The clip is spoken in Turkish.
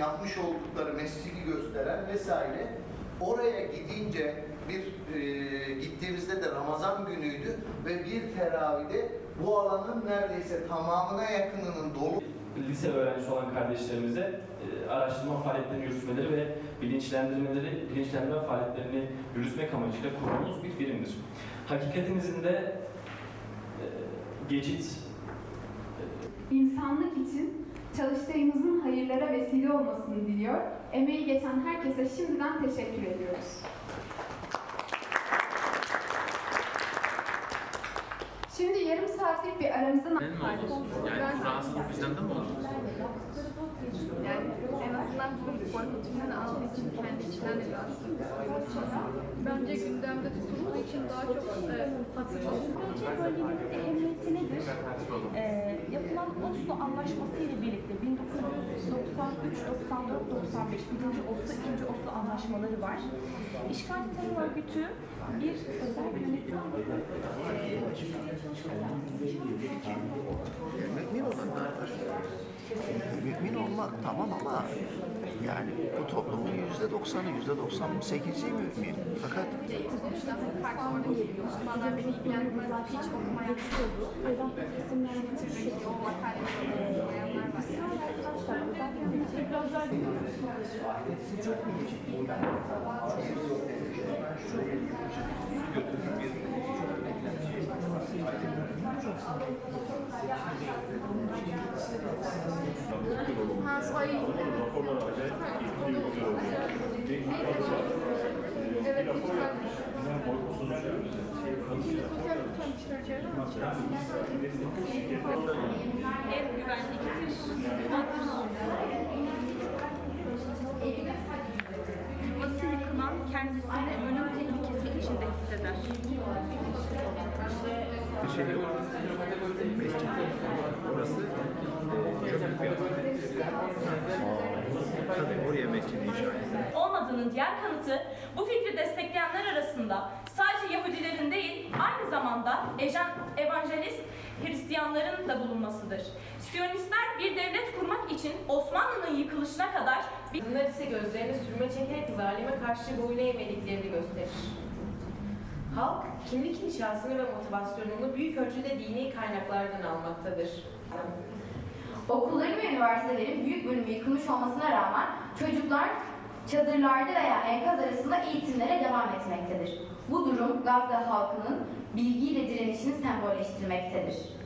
yapmış oldukları mescidi gösteren vesaire oraya gidince bir e, gittiğimizde de Ramazan günüydü ve bir teravide bu alanın neredeyse tamamına yakınının dolu lise öğrencisi olan kardeşlerimize e, araştırma faaliyetlerini yürütmeleri ve bilinçlendirmeleri, bilinçlendirme faaliyetlerini yürütmek amacıyla kurduğumuz bir birimdir. Hakikatimizin de e, geçit İnsanlık için çalıştığımızın hayırlara vesile olmasını diliyor. Emeği geçen herkese şimdiden teşekkür ediyoruz. Şimdi yarım saatlik bir aramızın... Ne oldu? Yani bu rahatsızlık bizden de mi oldu? Yani en azından bu korkutundan aldığı için kendi içinden de bir rahatsızlık. Bence gündemde tutulduğu için daha çok e, hatırlanıyor. Bölge bölgenin ehemmiyeti Oslo Anlaşması ile birlikte 1993, 94, 95 birinci Oslo, ikinci Oslo anlaşmaları var. İşgal terör örgütü bir özel yönetim Mümin. Mümin olmak tamam ama yani bu toplumun yüzde doksanı, yüzde doksan sekizi mümin. Fakat Sonuçta farklı ev güvenliktir. Nasıl yıkılan kendisini ölüm şey yok. Mescid. Orası. Tabii oraya mescid inşa edildi. olmadığının diğer kanıtı bu fikri destekleyenler arasında sadece Yahudilerin değil aynı zamanda ejan, evangelist Hristiyanların da bulunmasıdır. Siyonistler bir devlet kurmak için Osmanlı'nın yıkılışına kadar Kadınlar ise gözlerini sürme çekerek zalime karşı boyun eğmediklerini gösterir. Halk kimlik inşasını ve motivasyonunu büyük ölçüde dini kaynaklardan almaktadır. Okulların ve üniversitelerin büyük bölümü yıkılmış olmasına rağmen çocuklar çadırlarda veya enkaz arasında eğitimlere devam etmektedir. Bu durum Gazze halkının bilgiyle direnişini sembolleştirmektedir.